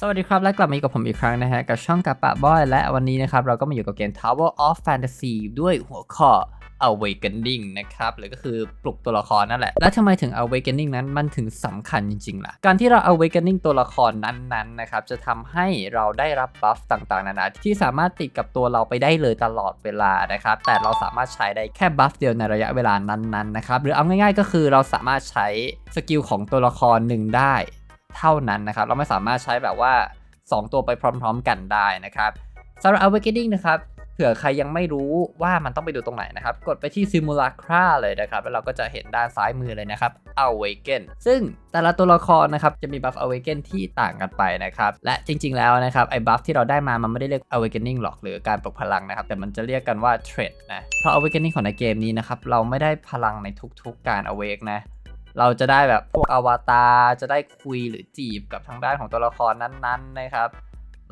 สวัสดีครับ และกลับมาอยู่กับผมอีกครั้งนะฮะ กับช่องกับปะบอย และวันนี้นะครับ เราก็มาอยู่กับเกม Tower of Fantasy ด้วยหัวข้อ Awakening นะครับ หรือก็คือปลุกตัวละครนั่นแหละ และทำไมถึง Awakening นั้นมันถึงสำคัญจริงๆล่ะ การที่เรา Awakening ตัวละครนั้นๆนะครับ จะทำให้เราได้รับบัฟต่างๆ นานาที่สามารถติดกับตัวเราไปได้เลยตลอดเวลานะครับ แต่เราสามารถใช้ได้แค่บัฟเดียวในระยะเวลานั้นๆนะครับ หรือเอาง่ายๆ ก็คือเราสามารถใช้สกิลของตัวละครหนึ่งได้ เท่านั้นนะครับ เราไม่สามารถใช้แบบว่า 2 ตัวไปพร้อม ๆ กันได้นะครับสำหรับ Awakening นะครับเผื่อใครยังไม่รู้ว่ามันต้องไปดูตรงไหนนะครับ กดไปที่ Simulacra เลยนะครับ แล้วเราก็จะเห็นด้านซ้ายมือเลยนะครับ Awaken ซึ่งแต่ละตัวละครนะครับ จะมี buff Awaken ที่ต่างกันไปนะครับ และจริง ๆ แล้วนะครับ ไอ้ buff ที่เราได้มา มันไม่ได้เรียก Awakening หรอกหรือการปลุกพลังนะครับ แต่มันจะเรียกกันว่า Trait นะ เพราะ Awakening ของในเกมนี้นะครับ เราไม่ได้พลังในทุก ๆ การ Awake นะ เราจะได้แบบพวกอวตารจะได้คุยหรือจีบกับทางด้านของตัวละครนั้นๆนะครับ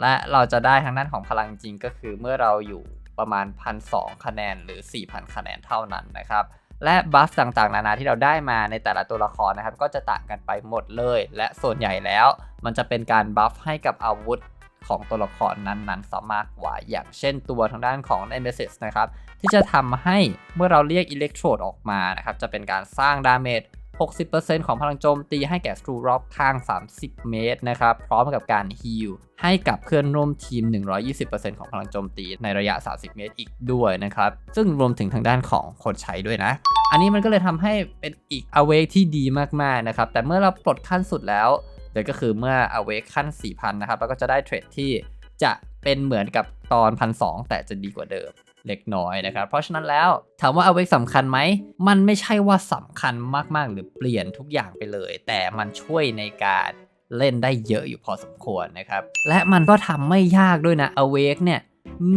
และเราจะได้ทางด้านของพลังจริงก็คือเมื่อเราอยู่ประมาณ 1,200 คะแนนหรือ 4,000 คะแนนเท่านั้นนะครับ และบัฟต่างๆ นานาที่เราได้มาในแต่ละตัวละครนะครับ ก็จะต่างกันไปหมดเลย และส่วนใหญ่แล้ว มันจะเป็นการบัฟให้กับอาวุธของตัวละครนั้นๆซะมากกว่า อย่างเช่นตัวทางด้านของ Nemesis นะครับ ที่จะทำให้เมื่อเราเรียก Electrode ออกมานะครับ จะเป็นการสร้างดาเมจ 60%ของพลังโจมตีให้แก่สตรูรอบข้าง 30 เมตรนะครับ พร้อมกับการฮีลให้กับเพื่อนร่วมทีม 120%ของพลังโจมตีในระยะ 30 เมตรอีกด้วยนะครับ ซึ่งรวมถึงทางด้านของคนใช้ด้วยนะ อันนี้มันก็เลยทำให้เป็นอีก awake ที่ดีมากๆนะครับ แต่เมื่อเราปลดขั้นสุดแล้วเดี๋ยวก็คือเมื่อ awake ขั้น 4,000 นะครับเราก็จะได้เทรดที่จะเป็นเหมือนกับตอน 1,200 แต่จะดีกว่าเดิม เล็กน้อยนะครับ เพราะฉะนั้นแล้วถามว่า awake สำคัญไหม มันไม่ใช่ว่าสำคัญมากๆ หรือเปลี่ยนทุกอย่างไปเลย แต่มันช่วยในการเล่นได้เยอะอยู่พอสมควรนะครับ และมันก็ทำไม่ยากด้วยนะ awake เนี่ย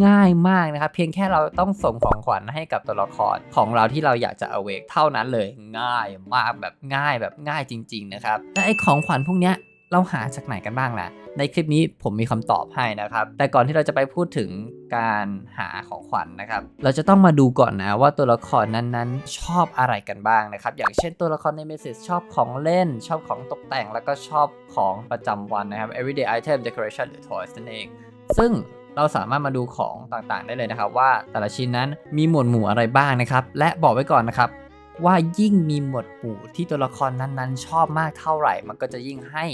ง่ายมากนะครับ เพียงแค่เราต้องส่งของขวัญให้กับตัวละครของเราที่เราอยากจะ awake เท่านั้นเลยง่ายมากแบบง่ายแบบง่ายจริง ๆ นะครับและไอของขวัญพวกเนี้ย เราหาจากไหนกันบ้างล่ะ ในคลิปนี้ผมมีคำตอบให้นะครับ แต่ก่อนที่เราจะไปพูดถึงการหาของขวัญนะครับ เราจะต้องมาดูก่อนนะว่าตัวละครนั้นๆ ชอบอะไรกันบ้างนะครับ อย่างเช่นตัวละครในเมสเซจชอบของเล่น ชอบของตกแต่ง แล้วก็ชอบของประจำวันนะครับ everyday item decoration หรือ toys นั่นเอง ซึ่งเราสามารถมาดูของต่างๆ ได้เลยนะครับ ว่าแต่ละชิ้นนั้นมีหมวดหมู่อะไรบ้างนะครับ และบอกไว้ก่อนนะครับ ว่ายิ่งมีหมวดหมู่ที่ตัวละครนั้นๆ ชอบมากเท่าไหร่ มันก็จะยิ่งให้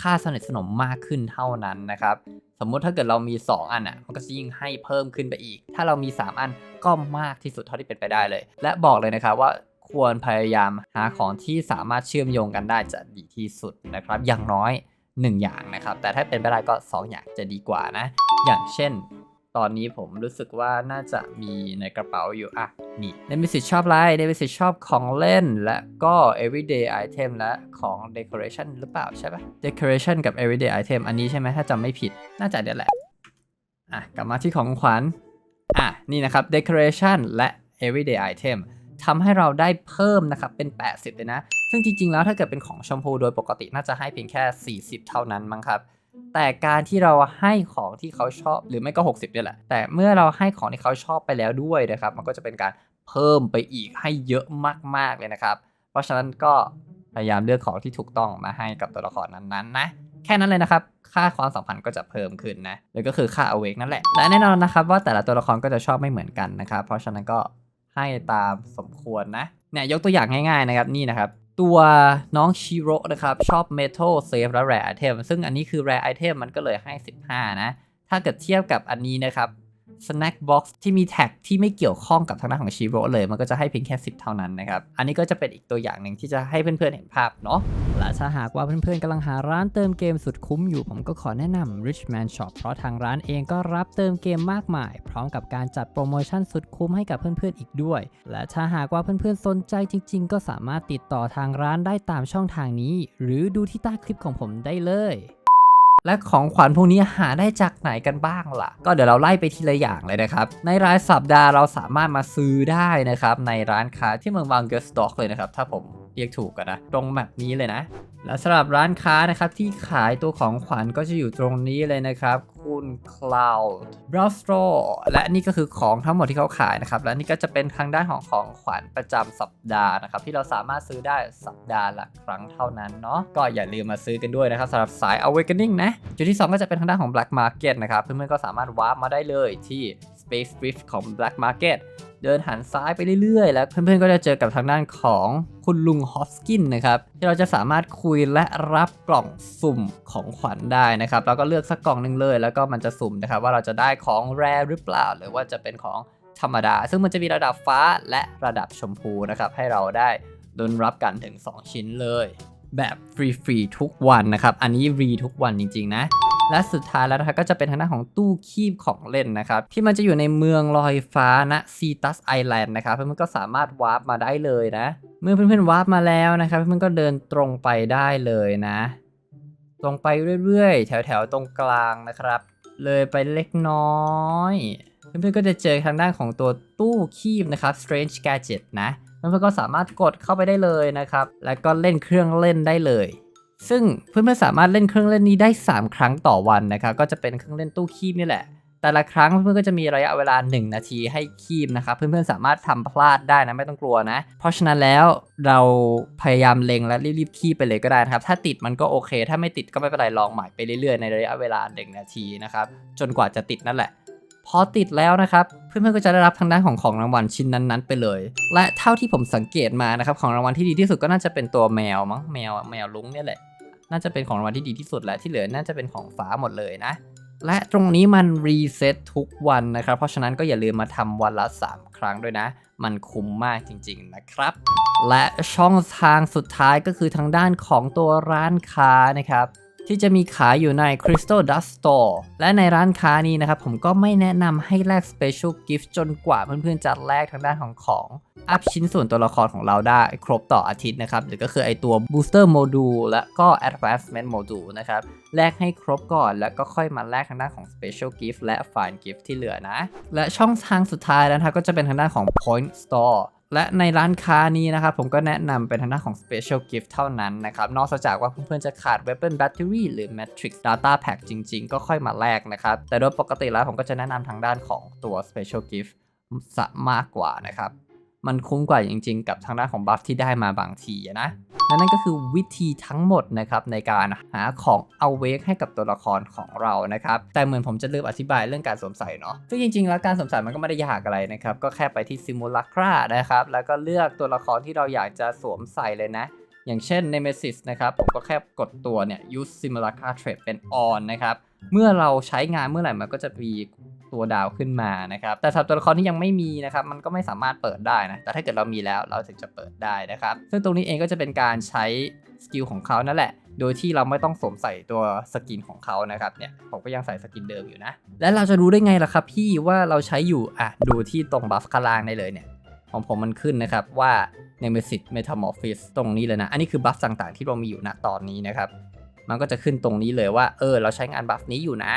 ค่าสนิทสนมมากขึ้นเท่านั้นนะครับ สมมุติถ้าเกิดเรามี 2 อันอะ มันก็จะยิ่งให้เพิ่มขึ้นไปอีก ถ้าเรามี 3 อันก็มากที่สุดเท่าที่เป็นไปได้เลย และบอกเลยนะครับว่าควรพยายามหาของที่สามารถเชื่อมโยงกันได้จะดีที่สุดนะครับ อย่างน้อย 1 อย่างนะครับ แต่ถ้าเป็นไปได้ก็ 2 อย่างจะดีกว่านะ อย่างเช่น ตอนนี้ผมรู้สึกว่าน่าจะมีในกระเป๋าอยู่อะนี่เดมิสิชอบอะไรเดมิสิชอบของเล่น และก็ everyday item และของ decoration หรือเปล่าใช่ปะ decoration กับ everyday item อันนี้ใช่ไหมถ้าจำไม่ผิดน่าจะเดี๋ยวแหละอะกลับมาที่ของขวัญอะนี่นะครับ decoration และ everyday item ทำให้เราได้เพิ่มนะครับเป็น 80 เลยนะ ซึ่งจริง ๆ แล้วถ้าเกิดเป็นของชมพูโดยปกติน่าจะให้เพียงแค่ 40 เท่านั้นมั้งครับ แต่การที่เราให้ของที่เขาชอบหรือไม่ก็ 60เนี่ยแหละ แต่เมื่อเราให้ของที่เขาชอบไปแล้วด้วยนะครับ มันก็จะเป็นการเพิ่มไปอีกให้เยอะมากๆเลยนะครับ เพราะฉะนั้นก็พยายามเลือกของที่ถูกต้องมาให้กับตัวละครนั้นๆนะแค่นั้นเลยนะครับ ค่าความสัมพันธ์ก็จะเพิ่มขึ้นนะหรือก็คือค่า awake นั่นแหละ และแน่นอนนะครับว่าแต่ละตัวละครก็จะชอบไม่เหมือนกันนะครับ เพราะฉะนั้นก็ให้ตามสมควรนะเนี่ยยกตัวอย่างง่ายๆนะครับนี่นะครับ ตัวน้องชิโร่นะครับชอบเมทัลเซฟและแร่ไอเทมซึ่งอันนี้คือแร่ไอเทมมันก็เลยให้ 15 นะ ถ้าเกิดเทียบกับอันนี้นะครับ Snack Box ที่มีแท็กที่ไม่เกี่ยวข้องกับทางด้านของชิโร่เลย มันก็จะให้เพียงแค่ 10 เท่านั้นนะครับ อันนี้ก็จะเป็นอีกตัวอย่างหนึ่งที่จะให้เพื่อนๆเห็นภาพเนาะและถ้าหากว่าเพื่อนๆกำลังหาร้านเติมเกมสุดคุ้มอยู่ ผมก็ขอแนะนำ Richman Shop เพราะทางร้านเองก็รับเติมเกมมากมาย พร้อมกับการจัดโปรโมชั่นสุดคุ้มให้กับเพื่อนๆอีกด้วย และถ้าหากว่าเพื่อนๆสนใจจริง ๆ ก็สามารถติดต่อทางร้านได้ตามช่องทางนี้ หรือดูที่ใต้คลิปของผมได้เลย และของขวัญพวกนี้หาได้จากไหนกันบ้างล่ะ ก็เดี๋ยวเราไล่ไปทีละอย่างเลยนะครับ ในรายสัปดาห์เราสามารถมาซื้อได้นะครับในร้านค้าที่เมืองบางเกอร์สต็อกเลยนะครับ ถ้าผมเรียกถูกกันนะ ตรงแบบนี้เลยนะ และสำหรับร้านค้านะครับที่ขายตัวของขวัญก็จะอยู่ตรงนี้เลยนะครับ Cloud b r o w s t r o และนี่ก็คือของทั้งหมดที่เขาขายนะครับ และนี่ก็จะเป็นทางด้านของของขวัญประจำสัปดาห์นะครับ ที่เราสามารถซื้อได้สัปดาห์ละครั้งเท่านั้นเนาะก็อย่าลืมมาซื้อกันด้วยนะครับสำหรับสาย Awakening นะ จุดที่ 2 ก็จะเป็นทางด้านของ Black Market นะครับ เพื่อนๆก็สามารถวาร์ปมาได้เลยที่ Space Rift ของ Black Market เดินหันซ้ายไปเรื่อยๆ แล้วเพื่อนๆก็จะเจอกับทางด้านของคุณลุงฮอสกินนะครับที่เราจะสามารถคุยและรับกล่องสุ่มของขวัญได้นะครับแล้วก็เลือกสักกล่องหนึ่งเลย แล้วก็มันจะสุ่มนะครับว่าเราจะได้ของแรหรือเปล่า หรือว่าจะเป็นของธรรมดา ซึ่งมันจะมีระดับฟ้าและระดับชมพูนะครับให้เราได้ลุ้นรับกันถึง 2 ชิ้นเลย แบบฟรีๆทุกวันนะครับ อันนี้ฟรีทุกวันจริง ๆ นะ และสุดท้ายแล้วนะครับก็จะเป็นทางด้านของตู้คีบของเล่นนะครับ ที่มันจะอยู่ในเมืองลอยฟ้าณซีตัสไอแลนด์นะครับเพื่อนๆก็สามารถวาร์ปมาได้เลยนะ เมื่อเพื่อนๆวาร์ปมาแล้วนะครับ เพื่อนๆก็เดินตรงไปได้เลยนะ ตรงไปเรื่อยๆ แถวๆตรงกลางนะครับ เลยไปเล็กน้อยเพื่อนๆก็จะเจอทางด้านของตัวตู้คีบนะครับ Strange Gadget นะเพื่อนๆก็สามารถกดเข้าไปได้เลยนะครับ แล้วก็เล่นเครื่องเล่นได้เลย ซึ่งเพื่อนๆสามารถเล่นเครื่องเล่นนี้ได้ 3 ครั้งต่อวันนะครับก็จะเป็นเครื่องเล่นตู้คีบนี่แหละ แต่ละครั้งเพื่อนๆก็จะมีระยะเวลา 1 นาทีให้คีบนะครับเพื่อนๆสามารถทำพลาดได้นะไม่ต้องกลัวนะ เพราะฉะนั้นแล้วเราพยายามเล็งและรีบๆคีบไปเลยก็ได้นะครับถ้าติดมันก็โอเค ถ้าไม่ติดก็ไม่เป็นไรลองใหม่ไปเรื่อยๆในระยะเวลา 1 นาทีนะครับจนกว่าจะติดนั่นแหละพอติดแล้วนะครับเพื่อนๆก็จะได้รับทางด้านของของรางวัลชิ้นนั้นๆไปเลย และเท่าที่ผมสังเกตมานะครับของรางวัลที่ดีที่สุดก็น่าจะเป็นตัวแมวมั้งแมวแมวลุงเนี่ยแหละ น่าจะเป็นของรางวัลที่ดีที่สุดและที่เหลือน่าจะเป็นของฟ้าหมดเลยนะ และตรงนี้มันรีเซ็ตทุกวันนะครับ เพราะฉะนั้นก็อย่าลืมมาทำวันละ 3 ครั้งด้วยนะ มันคุ้มมากจริง ๆนะครับ และช่องทางสุดท้ายก็คือทางด้านของตัวร้านค้านะครับ ที่จะมีขายอยู่ใน Crystal Dust Store และในร้านค้านี้นะครับ ผมก็ไม่แนะนำให้แลก Special Gift จนกว่าเพื่อนๆจะแลกทางด้านของของ อัพชิ้นส่วนตัวละครของเราได้ครบต่ออาทิตย์นะครับหรือก็คือไอตัว Booster Module และก็ Advancement Module นะครับแลกให้ครบก่อน แล้วก็ค่อยมาแลกทางด้านของ Special Gift และ Fine Gift ที่เหลือนะ และช่องทางสุดท้ายนะครับก็จะเป็นทางด้านของ Point Store และในร้านค้านี้นะครับผมก็แนะนำเป็นทางด้านของ Special Gift เท่านั้นนะครับ นอกจากว่าเพื่อนๆจะขาด Weapon Battery หรือ Matrix Data Pack จริงๆ ก็ค่อยมาแลกนะครับ แต่โดยปกติแล้วผมก็จะแนะนำทางด้านของตัว Special Gift ซะมากกว่านะครับ มันคุ้มกว่าจริงๆ กับทางด้านของบัฟที่ได้มาบางทีนะและนั่นก็คือวิธีทั้งหมดนะครับในการหาของเอาเวกให้กับตัวละครของเรานะครับแต่เหมือนผมจะลืมอธิบายเรื่องการสวมใส่เนาะซึ่งจริงๆ แล้วการสวมใส่มันก็ไม่ได้ยากอะไรนะครับก็แค่ไปที่ Simulacra นะครับแล้วก็เลือกตัวละครที่เราอยากจะสวมใส่เลยนะอย่างเช่น Nemesis นะครับ ผมก็แค่กดตัวเนี่ย use Simulacra Trait เป็น on นะครับ เมื่อเราใช้งานเมื่อไหร่มันก็จะมี ตัวดาวขึ้นมานะครับแต่สำหรับตัวละครที่ยังไม่มีนะครับมันก็ไม่สามารถเปิดได้นะแต่ถ้าเกิดเรามีแล้วเราถึงจะเปิดได้นะครับซึ่งตรงนี้เองก็จะเป็นการใช้สกิลของเขานั่นแหละโดยที่เราไม่ต้องสวมใส่ตัวสกินของเขานะครับเนี่ยผมก็ยังใส่สกินเดิมอยู่นะ และเราจะรู้ได้ไงล่ะครับพี่ว่าเราใช้อยู่อะดูที่ตรงบัฟข้างล่างได้เลยเนี่ยของผมมันขึ้นนะครับว่า Nemesis Metamorphosis ตรงนี้เลยนะ อันนี้คือบัฟต่างๆที่เรามีอยู่ณตอนนี้นะครับ มันก็จะขึ้นตรงนี้เลยว่า เออ เราใช้งานบัฟนี้อยู่นะ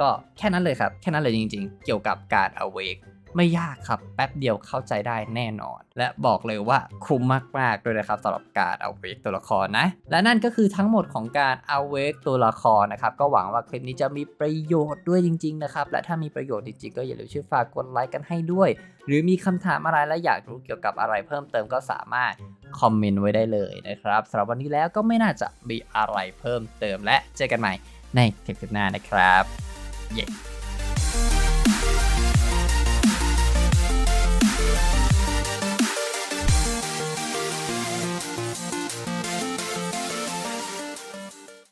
ก็แค่นั้นเลยครับ แค่นั้นเลยจริงๆ เกี่ยวกับการ awake ไม่ยากครับ แป๊บเดียวเข้าใจได้แน่นอน และบอกเลยว่าคุ้มมากๆด้วยนะครับสำหรับการ awake ตัวละครนะ และนั่นก็คือทั้งหมดของการ awake ตัวละครนะครับ ก็หวังว่าคลิปนี้จะมีประโยชน์ด้วยจริง ๆ นะครับ และถ้ามีประโยชน์จริง ๆ ก็อย่าลืมช่วยฝากกดไลค์กันให้ด้วย หรือมีคำถามอะไรและอยากรู้เกี่ยวกับอะไรเพิ่มเติมก็สามารถคอมเมนต์ไว้ได้เลยนะครับสำหรับวันนี้แล้วก็ไม่น่าจะมีอะไรเพิ่มเติมและเจอกันใหม่ในคลิปหน้านะครับ เย้